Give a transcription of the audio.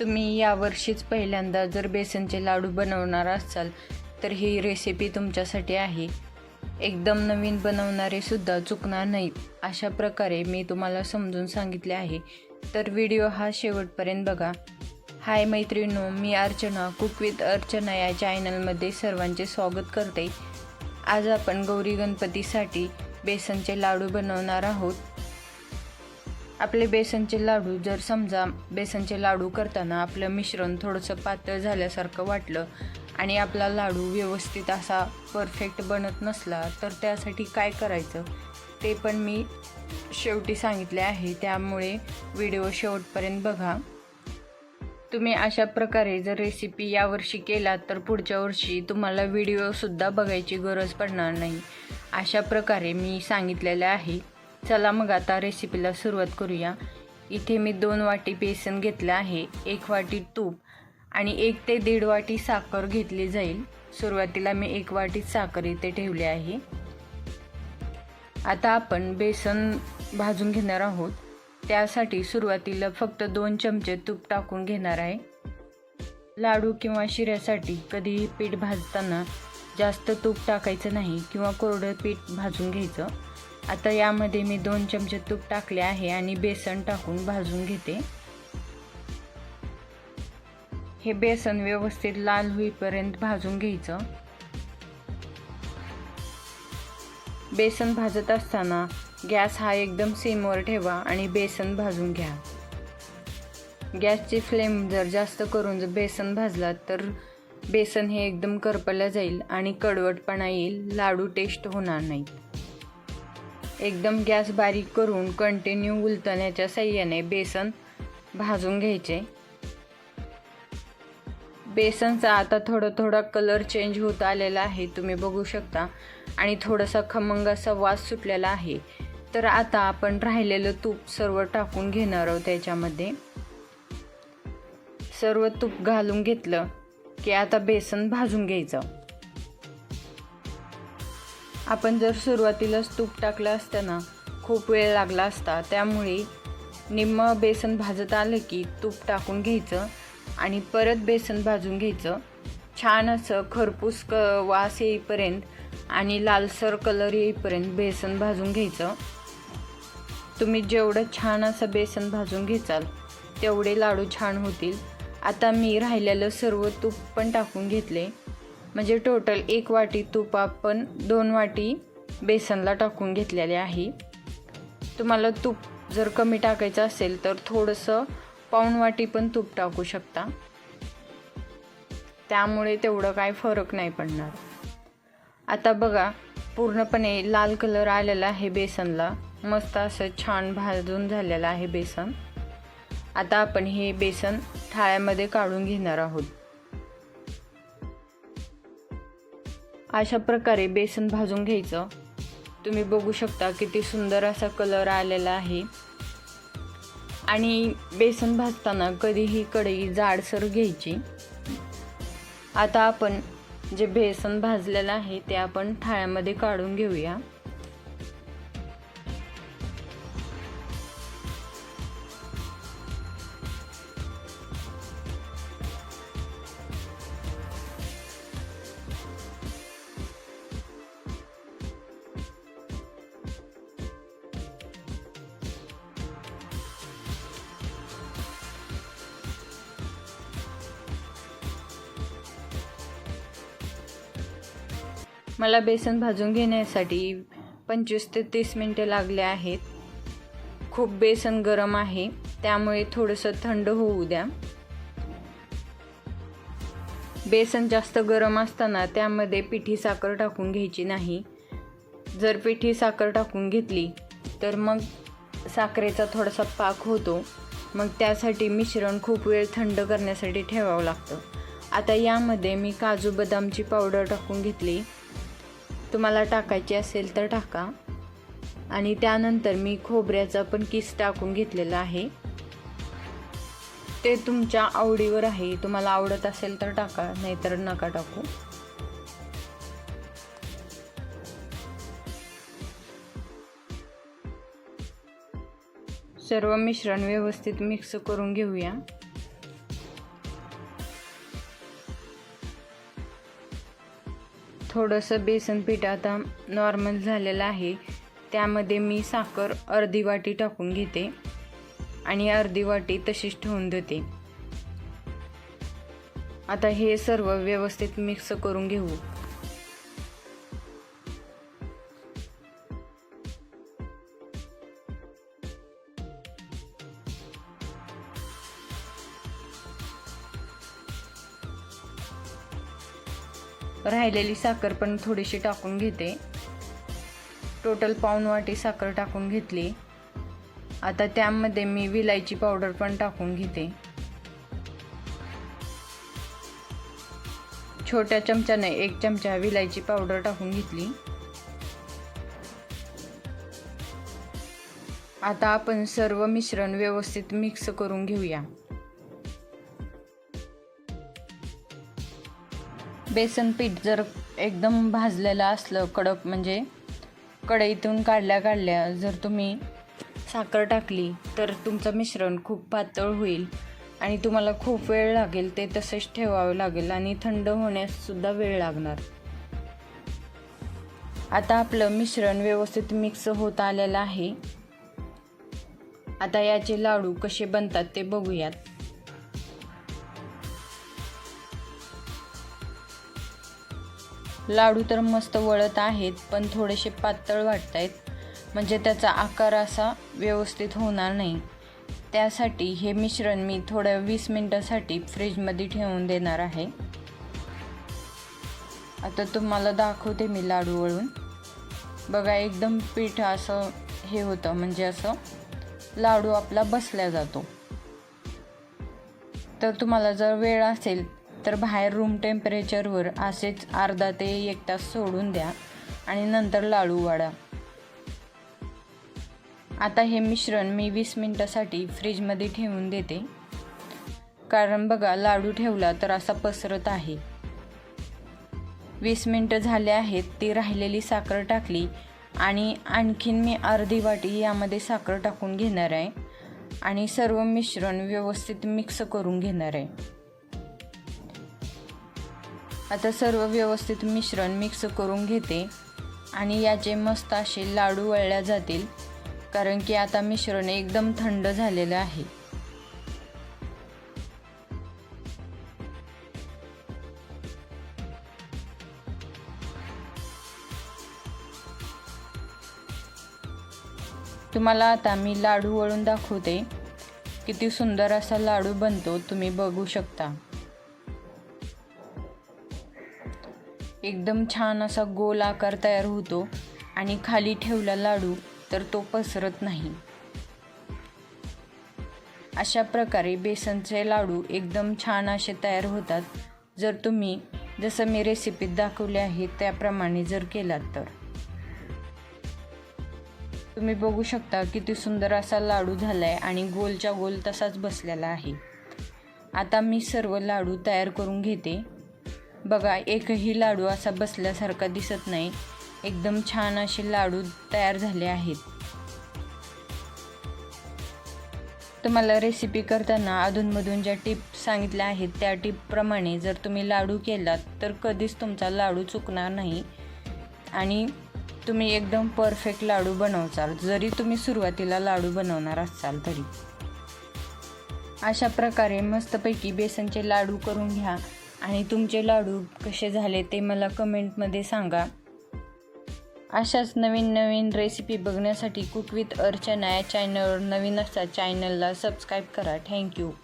तुम्ही यावर्षीच पहिल्यांदा जर बेसनचे लाडू बनवणार असाल तर ही रेसिपी तुमच्यासाठी आहे. एकदम नवीन बनवणारे सुद्धा चुकणार नाहीत अशा प्रकारे मी तुम्हाला समजून सांगितले आहे. तर व्हिडिओ हा शेवटपर्यंत बघा. हाय मैत्रिणो मी अर्चना कुक विथ अर्चना या चॅनलमध्ये सर्वांचे स्वागत करते. आज आपण गौरी गणपतीसाठी बेसनचे लाडू बनवणार आहोत. आपले बेसनचे लाडू जर समजा बेसनचे लाडू करताना आपलं मिश्रण थोडंसं पातळ झाल्यासारखं वाटलं आणि आपला लाडू व्यवस्थित असा परफेक्ट बनत नसला तर त्यासाठी काय करायचं? ते पण मी शेवटी सांगितले आहे. त्यामुळे व्हिडिओ शेवटपर्यंत बघा. तुम्ही अशा प्रकारे जर रेसिपी यावर्षी केला तर पुढच्या वर्षी तुम्हाला व्हिडिओसुद्धा बघायची गरज पडणार नाही. अशा प्रकारे मी सांगितलेलं आहे. चला मग आता रेसिपीला सुरुवात करूया. इथे मी दोन वाटी बेसन घेतलं आहे एक वाटी तूप आणि एक ते दीड वाटी साखर घेतली जाईल. सुरुवातीला मी एक वाटी साखर इथे ठेवली आहे. आता आपण बेसन भाजून घेणार आहोत. त्यासाठी सुरुवातीला फक्त दोन चमचे तूप टाकून घेणार आहे. लाडू किंवा शिऱ्यासाठी कधीही पीठ भाजताना जास्त तूप टाकायचं नाही किंवा कोरडं पीठ भाजून घ्यायचं. आता यामध्ये मी दोन चमचे तूप टाकले आहे आणि बेसन टाकून भाजून घेते. हे बेसन व्यवस्थित लाल होईपर्यंत भाजून घ्यायचं. बेसन भाजत असताना गॅस हा एकदम सिमवर ठेवा आणि बेसन भाजून घ्या. गॅसची फ्लेम जर जास्त करून जर बेसन भाजला तर बेसन हे एकदम करपलं जाईल आणि कडवटपणा येईल लाडू टेस्ट होणार नाही. एकदम गॅस बारीक करून कंटिन्यू उलटण्याच्या साह्याने बेसन भाजून घ्यायचे. बेसनचा आता थोडं थोडा कलर चेंज होत आलेला आहे तुम्ही बघू शकता. आणि थोडासा खमंग असा वास सुटलेला आहे. तर आता आपण राहिलेलं तूप सर्व टाकून घेणार आहोत त्याच्यामध्ये. सर्व तूप घालून घेतलं की आता बेसन भाजून घ्यायचं. आपण जर सुरुवातीलाच तूप टाकलं असतं ना खूप वेळ लागला असता. त्यामुळे निम्मं बेसन भाजत आलं की तूप टाकून घ्यायचं आणि परत बेसन भाजून घ्यायचं. छान असं खरपूस क वास येईपर्यंत आणि लालसर कलर येईपर्यंत बेसन भाजून घ्यायचं. तुम्ही जेवढं छान असं बेसन भाजून घेचाल तेवढे लाडू छान होतील. आता मी राहिलेलं सर्व तूप पण टाकून घेतले. म्हणजे टोटल एक वाटी तूप आपण दोन वाटी बेसनला टाकून घेतलेले आहे. तुम्हाला तूप जर कमी टाकायचं असेल तर थोडंसं पाऊण वाटी पण तूप टाकू शकता. त्यामुळे तेवढं काय फरक नाही पडणार. आता बघा पूर्णपणे लाल कलर आलेला आहे बेसनला. मस्त असं छान भाजून झालेलं आहे बेसन. आता आपण हे बेसन थाळ्यामध्ये काढून घेणार आहोत. अशा प्रकारे बेसन भाजून घ्यायचं. तुम्ही बघू शकता किती सुंदर असा कलर आलेला आहे. आणि बेसन भाजताना कधीही कढई जाडसर घ्यायची. आता आपण जे बेसन भाजलेलं आहे ते आपण थाळ्यामध्ये काढून घेऊया. मला बेसन भाजून घेण्यासाठी पंचवीस ते तीस मिनटे लागले आहेत. खूप बेसन गरम आहे त्यामुळे थोडंसं थंड होऊ द्या. बेसन जास्त गरम असताना त्यामध्ये पिठी साखर टाकून घ्यायची नाही. जर पिठी साखर टाकून घेतली तर मग साखरेचा थोडासा पाक होतो. मग त्यासाठी मिश्रण खूप वेळ थंड करण्यासाठी ठेवावं लागतं. आता यामध्ये मी काजू बदामची पावडर टाकून घेतली. तुम्हाला टाकायची असेल तर टाका. आणि त्यानंतर मी खोबऱ्याचा पण किस टाकून घेतलेला आहे. ते तुमच्या आवडीवर आहे. तुम्हाला आवडत असेल तर टाका नाहीतर नका टाकू. सर्व मिश्रण व्यवस्थित मिक्स करून घेऊया. थोडंसं बेसन पीठ आता नॉर्मल झालेलं आहे. त्यामध्ये मी साखर अर्धी वाटी टाकून घेते आणि अर्धी वाटी तशीच ठेवून देते. आता हे सर्व व्यवस्थित मिक्स करून घेऊ. राहिलेली साखर पण थोडीशी टाकून घेते. टोटल पाऊण वाटी साखर टाकून घेतली. आता त्यामध्ये मी विलायची पावडर पण टाकून घेते. छोट्या चमच्याने एक चमचा विलायची पावडर टाकून घेतली. आता आपण सर्व मिश्रण व्यवस्थित मिक्स करून घेऊया. बेसन पीठ जर एकदम भाजलेलं असलं कडक म्हणजे कढईतून काढल्या काढल्या जर तुम्ही साखर टाकली तर तुमचं मिश्रण खूप पातळ होईल आणि तुम्हाला खूप वेळ लागेल ते तसेच ठेवावं लागेल आणि थंड होण्याससुद्धा वेळ लागणार. आता आपलं मिश्रण व्यवस्थित मिक्स होत आलेलं आहे. आता याचे लाडू कसे बनतात ते बघूयात. लाडू तर मस्त वळत आहेत पण थोडेसे पातळ वाटत आहेत म्हणजे त्याचा आकार असा व्यवस्थित होणार नाही. त्यासाठी हे मिश्रण मी थोड्या वीस मिनटासाठी फ्रीजमध्ये ठेवून देणार आहे. आता तुम्हाला दाखवते मी लाडू वळून. बघा एकदम पीठ असं हे होतं म्हणजे असं लाडू आपला बसल्या जातो. तर तुम्हाला जर वेळ असेल तर बाहेर रूम टेम्परेचरवर असेच अर्धा ते एक तास सोडून द्या आणि नंतर लाडू वाढा. आता हे मिश्रण मी वीस मिनटासाठी फ्रीजमध्ये ठेवून देते. कारण बघा लाडू ठेवला तर असा पसरत आहे. वीस मिनटं झाले आहेत ती राहिलेली साखर टाकली आणि आणखीन मी अर्धी वाटी यामध्ये साखर टाकून घेणार आहे आणि सर्व मिश्रण व्यवस्थित मिक्स करून घेणार आहे. आता सर्व व्यवस्थित मिश्रण मिक्स करून घेते आणि याचे मस्त असे लाडू वळल्या जातील कारण की आता मिश्रण एकदम थंड झालेलं आहे. तुम्हाला आता मी लाडू वळून दाखवते. किती सुंदर असा लाडू बनतो तुम्ही बघू शकता. एकदम छान असा गोल आकार तयार होतो आणि खाली ठेवला लाडू तर तो पसरत नाही. अशा प्रकारे बेसनचे लाडू एकदम छान असे तयार होतात. जर तुम्ही जसं मी रेसिपीत दाखवले आहे त्याप्रमाणे जर केलात तर. तुम्ही बघू शकता किती सुंदर असा लाडू झाला आहे आणि गोलच्या गोल तसाच बसलेला आहे. आता मी सर्व लाडू तयार करून घेते. बघा एकही लाडू असा बसल्यासारखा दिसत नाही. एकदम छान असे लाडू तयार झाले आहेत. तुम्हाला रेसिपी करताना अधूनमधून ज्या टिप सांगितल्या आहेत त्या टिपप्रमाणे जर तुम्ही लाडू केलात तर कधीच तुमचा लाडू चुकणार नाही. आणि तुम्ही एकदम परफेक्ट लाडू बनवचाल. जरी तुम्ही सुरुवातीला लाडू बनवणार असाल तरी. अशा प्रकारे मस्तपैकी बेसनचे लाडू करून घ्या. आणि तुमचे लाडू कसे झाले ते मला कमेंटमध्ये सांगा. अशाच नवीन नवीन रेसिपी बघण्यासाठी कुक विथ अर्चना या चॅनलवर नवीन असता चॅनलला सबस्क्राईब करा. थँक्यू